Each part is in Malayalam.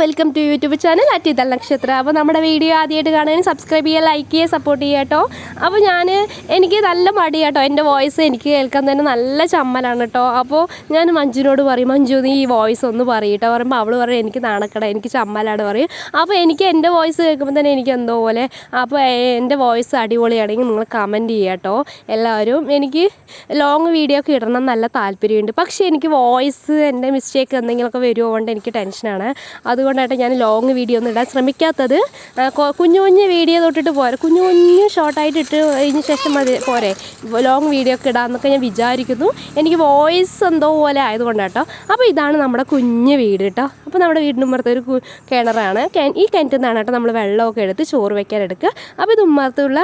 വെൽക്കം ടു യൂട്യൂബ് ചാനൽ അറ്റിതൽ നക്ഷത്ര അപ്പോൾ നമ്മുടെ വീഡിയോ ആദ്യമായിട്ട് കാണാൻ സബ്സ്ക്രൈബ് ചെയ്യുക ലൈക്ക് ചെയ്യുക സപ്പോർട്ട് ചെയ്യുക കേട്ടോ. അപ്പോൾ ഞാൻ എനിക്ക് നല്ല മടി കേട്ടോ. എന്റെ വോയിസ് എനിക്ക് കേൾക്കാൻ തന്നെ നല്ല ചമ്മലാണ് കേട്ടോ. അപ്പോൾ ഞാൻ മഞ്ജുവിനോട് പറയും മഞ്ജു നീ ഈ വോയിസ് ഒന്ന് പറയട്ടോ പറയുമ്പോൾ അവൾ പറയും എനിക്ക് നാണക്കട എനിക്ക് ചമ്മലാണ് പറയും. അപ്പോൾ എനിക്ക് എന്റെ വോയിസ് കേൾക്കുമ്പോൾ തന്നെ എനിക്ക് എന്തോ പോലെ അപ്പോൾ എന്റെ വോയിസ് അടിപൊളിയാണെങ്കിൽ നിങ്ങൾ കമന്റ് ചെയ്യുക കേട്ടോ. എല്ലാവരും എനിക്ക് ലോങ് വീഡിയോ ഒക്കെ ഇടണം നല്ല താല്പര്യമുണ്ട്. പക്ഷേ എനിക്ക് വോയിസ് എന്റെ മിസ്റ്റേക്ക് എന്തെങ്കിലുമൊക്കെ വരുമോ കൊണ്ട് എനിക്ക് ടെൻഷനാണ് അതുകൊണ്ടായിട്ട് ഞാൻ ലോങ് വീഡിയോ ഒന്നും ഇടാൻ ശ്രമിക്കാത്തത്. കുഞ്ഞു കുഞ്ഞു വീഡിയോ തൊട്ടിട്ട് പോരെ. കുഞ്ഞു കുഞ്ഞു ഷോർട്ടായിട്ട് ഇട്ട് കഴിഞ്ഞ ശേഷം മതി പോരെ. ലോങ് വീഡിയോ ഒക്കെ ഇടാമെന്നൊക്കെ ഞാൻ വിചാരിക്കുന്നു. എനിക്ക് വോയിസ് എന്തോ പോലെ ആയതുകൊണ്ടാണ് കേട്ടോ അപ്പോൾ ഇതാണ് നമ്മുടെ കുഞ്ഞ് വീട് കേട്ടോ അപ്പോൾ നമ്മുടെ വീടിന്റെ ഉമ്മറത്ത് ഒരു കിണറാണ്. ഈ കിണറ്റിൽ നിന്നാണ് കേട്ടോ നമ്മൾ വെള്ളമൊക്കെ എടുത്ത് ചോറ് വയ്ക്കാൻ എടുക്കുക. അപ്പോൾ ഇത് ഉമ്മർത്തുള്ള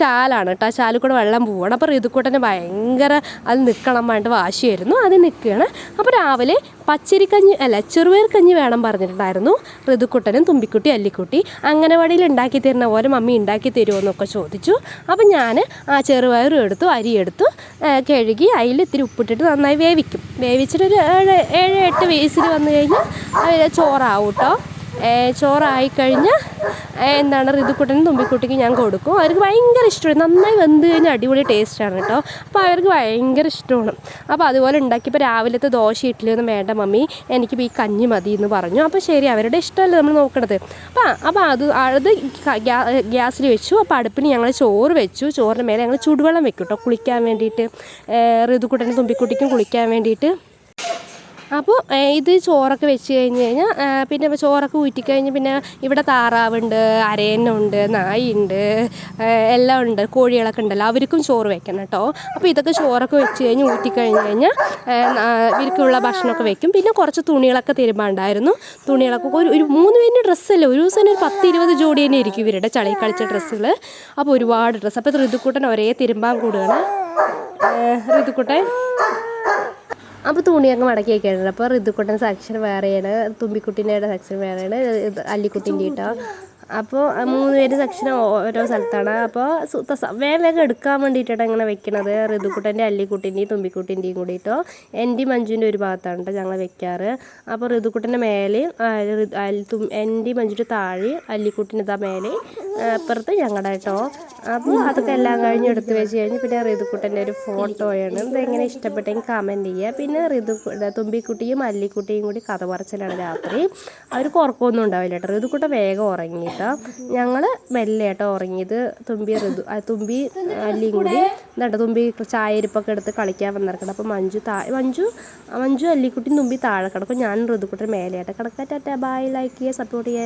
ചാലാണ് കേട്ടോ ചാലിൽ കൂടെ വെള്ളം പോവുകയാണ് അപ്പോൾ ഋതുക്കൂട്ടന് ഭയങ്കര അത് നിൽക്കണം വേണ്ടി വാശിയായിരുന്നു. അത് നിൽക്കുകയാണ്. അപ്പോൾ രാവിലെ പച്ചരിക്കഞ്ഞി അല്ല ചെറുപയർ കഞ്ഞി വേണം പറഞ്ഞിട്ടുണ്ടായിരുന്നു. ഋതുക്കുട്ടനും തുമ്പിക്കുട്ടി അല്ലിക്കുട്ടി. അംഗനവാടിയിൽ ഉണ്ടാക്കി തരുന്ന പോലെ മമ്മി ഉണ്ടാക്കി തരുമോ എന്നൊക്കെ ചോദിച്ചു. അപ്പം ഞാൻ ആ ചെറുപയറും എടുത്തു അരി എടുത്തു കഴുകി അതിൽ ഇത്തിരി ഉപ്പിട്ടിട്ട് നന്നായി വേവിക്കും. വേവിച്ചിട്ടൊരു ഏഴ് ഏഴ് എട്ട് വേസിൽ വന്നു കഴിഞ്ഞാൽ ചോറാവും കേട്ടോ ചോറായി കഴിഞ്ഞ് എന്താണ് ഋതുക്കുട്ടനും തുമ്പിക്കുട്ടിക്ക് ഞാൻ കൊടുക്കും. അവർക്ക് ഭയങ്കര ഇഷ്ടമാണ്. നന്നായി വെന്ത് കഴിഞ്ഞാൽ അടിപൊളി ടേസ്റ്റാണ് കേട്ടോ. അപ്പോൾ അവർക്ക് ഭയങ്കര ഇഷ്ടമാണ്. അപ്പോൾ അതുപോലെ ഉണ്ടാക്കിയപ്പോൾ രാവിലത്തെ ദോശ ഇഡ്ഡലി ഒന്നും വേണ്ട മമ്മി. എനിക്കിപ്പോൾ ഈ കഞ്ഞി മതി എന്ന് പറഞ്ഞു. അപ്പോൾ ശരി അവരുടെ ഇഷ്ടമല്ലേ നമ്മൾ നോക്കണത്. അപ്പോൾ അപ്പോൾ അത് അത് ഗ്യാസിൽ വെച്ചു. അപ്പോൾ അടുപ്പിന് ഞങ്ങൾ ചോറ് വെച്ചു. ചോറിന് മേലെ ഞങ്ങൾ ചുടുവെള്ളം വെക്കും കേട്ടോ. കുളിക്കാൻ വേണ്ടിയിട്ട്. ഋതുക്കുട്ടനും തുമ്പിക്കുട്ടിക്കും കുളിക്കാൻ വേണ്ടിയിട്ട്. അപ്പോൾ ഇത് ചോറൊക്കെ വെച്ച് കഴിഞ്ഞ് കഴിഞ്ഞാൽ പിന്നെ ചോറൊക്കെ ഊറ്റിക്കഴിഞ്ഞ് പിന്നെ ഇവിടെ താറാവുണ്ട് അരയനുണ്ട് നായുണ്ട് എല്ലാം ഉണ്ട് കോഴികളൊക്കെ ഉണ്ടല്ലോ അവർക്കും ചോറ് വെക്കണം കേട്ടോ. അപ്പോൾ ഇതൊക്കെ ചോറൊക്കെ വെച്ച് കഴിഞ്ഞ് ഊറ്റിക്കഴിഞ്ഞ് കഴിഞ്ഞാൽ ഇവർക്കുള്ള ഭക്ഷണമൊക്കെ വെക്കും. പിന്നെ കുറച്ച് തുണികളൊക്കെ തരുമ്പോണ്ടായിരുന്നു തുണികളൊക്കെ ഒരു ഒരു മൂന്ന് പേരിന്റെ ഡ്രസ്സല്ലേ ഒരു ദിവസം ഒരു പത്ത് ഇരുപത് ജോഡി തന്നെ ഇരിക്കും ഇവരുടെ ചളി കളിച്ച ഡ്രസ്സുകൾ അപ്പോൾ ഒരുപാട് ഡ്രസ്സ്. അപ്പോൾ ഋതുക്കൂട്ടൻ ഒരേ തിരുമ്പാൻ കൂടുകയാണ് ഋതുക്കൂട്ടൻ. അപ്പോൾ തുണിയൊക്കെ മടക്കി വയ്ക്കാനുണ്ട് അപ്പോൾ ഋതുക്കുട്ടൻ സെക്ഷൻ വേറെയാണ് തുമ്പിക്കുട്ടീന്റെ സെക്ഷൻ വേറെയാണ് അല്ലിക്കുട്ടീന്റെ കേട്ടോ അപ്പോൾ മൂന്ന് പേര് സെക്ഷൻ ഓരോ സ്ഥലത്താണ്. അപ്പോൾ വേഗം വേഗം എടുക്കാൻ വേണ്ടിയിട്ടാണ് ഇങ്ങനെ വെക്കണത്. ഋതുക്കുട്ടന്റെ അല്ലിക്കുട്ടീന്റെയും തുമ്പിക്കുട്ടീന്റെയും കൂടിയിട്ടോ. എന്റെയും മഞ്ജുവിന്റെ ഒരു ഭാഗത്താണ് കേട്ടോ ഞങ്ങൾ വെക്കാറ്. അപ്പോൾ ഋതുക്കുട്ടന്റെ മേലെ എന്റെയും മഞ്ജുവിന്റെ താഴെ അല്ലിക്കുട്ടീന്റെ മേലെ അപ്പുറത്ത് ഞങ്ങളുടെ കേട്ടോ അപ്പോൾ അതൊക്കെ എല്ലാം കഴിഞ്ഞ് എടുത്ത് വെച്ച് കഴിഞ്ഞ് പിന്നെ ഋതുക്കുട്ടന്റെ ഒരു ഫോട്ടോയാണ്. ഇതെങ്ങനെ ഇഷ്ടപ്പെട്ടെങ്കിൽ കമന്റ് ചെയ്യുക പിന്നെ ഋതു തുമ്പിക്കുട്ടിയും അല്ലിക്കുട്ടിയും കൂടി കഥ പറച്ചിലാണ് രാത്രി. അവർ കുറക്കൊന്നും ഉണ്ടാവില്ല കേട്ടോ. റിതുക്കുട്ട വേഗം ഉറങ്ങിയിട്ടോ ഞങ്ങൾ മെല്ലെ കേട്ടോ ഉറങ്ങിയത്. തുമ്പി ആ, തുമ്പി അല്ലിയും കൂടി എന്താ തുമ്പി ചായരിപ്പൊക്കെ എടുത്ത് കളിക്കാൻ വന്നിരിക്കണം അപ്പോൾ മഞ്ജു താ മഞ്ജു മഞ്ജു അല്ലിക്കുട്ടിയും തുമ്പി താഴെ കിടക്കും. ഞാൻ ഋതുക്കുട്ടൻ മേലെ ആയിട്ട് കിടക്കാം. ടാറ്റാ ബായ് ലൈക്ക് ചെയ്യുക സപ്പോർട്ട് ചെയ്യുക